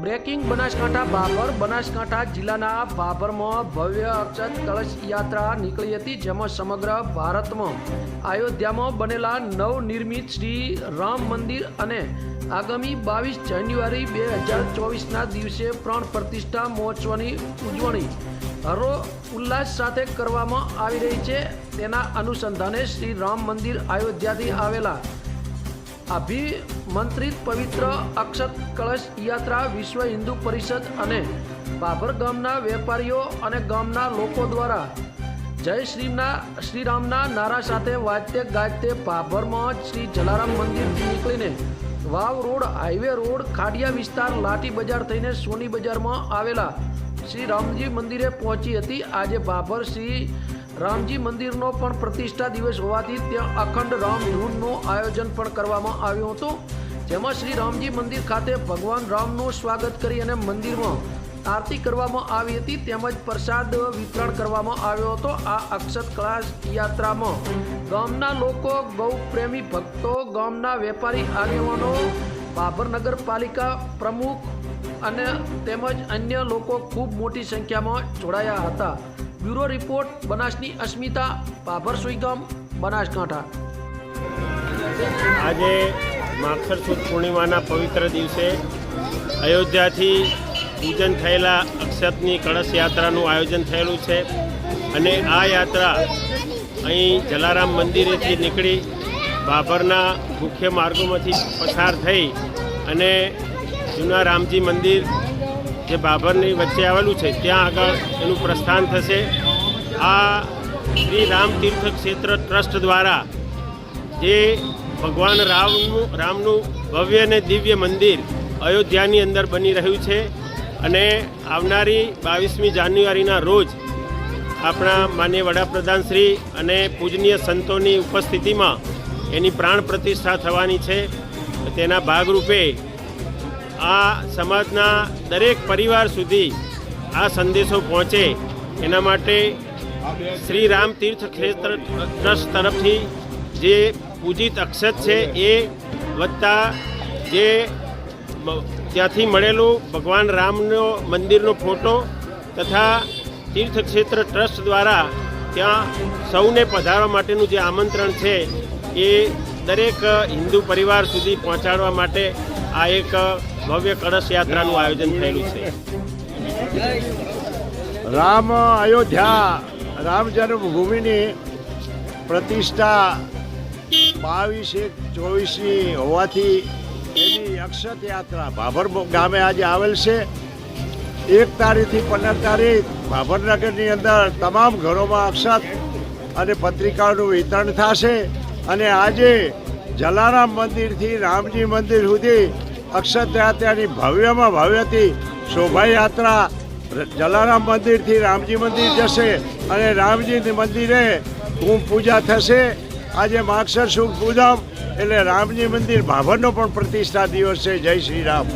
Breaking Banaskantha Babur. Banaskantha જિલ્લાના બાબરમાં ભવ્ય અક્ષત કળશ યાત્રા નીકળી હતી, જેમાં સમગ્ર ભારતમાં અયોધ્યામાં બનેલા નવનિર્મિત શ્રી રામ મંદિર અને આગામી બાવીસ જાન્યુઆરી બે હજાર ચોવીસના દિવસે પ્રાણ પ્રતિષ્ઠા મહોત્સવની ઉજવણી હરો ઉલ્લાસ સાથે કરવામાં આવી રહી છે. તેના અનુસંધાને શ્રી રામ મંદિર અયોધ્યાથી આવેલા અભિમંત્રિત પવિત્ર અક્ષત કળશ યાત્રા વિશ્વ હિન્દુ પરિષદ અને બાભર ગામના વેપારીઓ અને ગામના લોકો દ્વારા જય શ્રીના શ્રીરામના નારા સાથે વાજતે ગાજતે ભાભરમાં શ્રી જલારામ મંદિરથી નીકળીને Vav road, highway road, Khadia વિસ્તાર, લાઠી બજાર થઈને સોની બજારમાં આવેલા શ્રી રામજી મંદિરે પહોંચી હતી. આજે ભાભર શ્રી રામજી મંદિરનો પણ પ્રતિષ્ઠા દિવસ હોવાથી ત્યાં અખંડ રામધૂનનું આયોજન પણ કરવામાં આવ્યું હતું. જેમાં શ્રી રામજી મંદિર ખાતે ભગવાન રામનું સ્વાગત કરી અને મંદિરમાં આરતી કરવામાં આવી હતી. તેમજ પ્રસાદ વિતરણ કરવામાં આવ્યો હતો. આ અક્ષત કળાશ યાત્રામાં ગામના લોકો ગૌ પ્રેમી ભક્તો, ગામના વેપારી, આગેવાનો, બાબર નગરપાલિકા પ્રમુખ અને તેમજ અન્ય લોકો ખૂબ મોટી સંખ્યામાં જોડાયા હતા. બ્યુરો રિપોર્ટ, બનાસની અસ્મિતા, બાભર સુઈગામ, બનાસકાંઠા. આજે માગસર સુદ પૂર્ણિમાના પવિત્ર દિવસે અયોધ્યાથી પૂજન થયેલા અક્ષતની કળશ યાત્રાનું આયોજન થયેલું છે અને આ યાત્રા અહીં જલારામ મંદિરેથી નીકળી બાભરના મુખ્ય માર્ગોમાંથી પસાર થઈ અને જૂના રામજી મંદિર જે બાબરની વચ્ચે આવેલું છે, ત્યાં આગળ એનું પ્રસ્થાન થશે. આ શ્રી રામ તીર્થ ક્ષેત્ર ટ્રસ્ટ દ્વારા જે ભગવાન રામનું રામનું ભવ્ય અને દિવ્ય મંદિર અયોધ્યાની અંદર બની રહ્યું છે અને આવનારી બાવીસમી જાન્યુઆરીના રોજ આપણા માન્ય વડાપ્રધાન શ્રી અને પૂજનીય સંતોની ઉપસ્થિતિમાં એની પ્રાણ પ્રતિષ્ઠા થવાની છે. તેના ભાગરૂપે આ સમાજના દરેક પરિવાર સુધી આ સંદેશો પહોંચે એના માટે શ્રી રામ તીર્થ ક્ષેત્ર ટ્રસ્ટ તરફથી જે પૂજિત અક્ષત છે એ વત્તા જે ત્યાંથી મળેલું ભગવાન રામનો મંદિરનો ફોટો તથા તીર્થક્ષેત્ર ટ્રસ્ટ દ્વારા ત્યાં સૌને પધારવા માટેનું જે આમંત્રણ છે એ દરેક હિન્દુ પરિવાર સુધી પહોંચાડવા માટે આ એક ભવ્ય કળશ યાત્રાનું આયોજન થયેલું છે. રામ અયોધ્યા, રામ જન્મભૂમિની પ્રતિષ્ઠા બાવીસ એક ચોવીસની હોવાથી એની અક્ષત યાત્રા ભાભર ગામે આજે આવેલ છે. એક તારીખથી પંદર તારીખ ભાભરનગરની અંદર તમામ ઘરોમાં અક્ષત અને પત્રિકાઓનું વિતરણ થશે. અને આજે જલારામ મંદિરથી રામજી મંદિર સુધી અક્ષત યાત્રાની ભવ્યમાં ભવ્યથી શોભાયાત્રા જલારામ મંદિરથી રામજી મંદિર જશે અને રામજી મંદિરે કુંભ પૂજા થશે. આજે માક્ષર શુભ પૂજમ એટલે રામજી મંદિર ભાભરનો પણ પ્રતિષ્ઠા દિવસ છે. જય શ્રી રામ.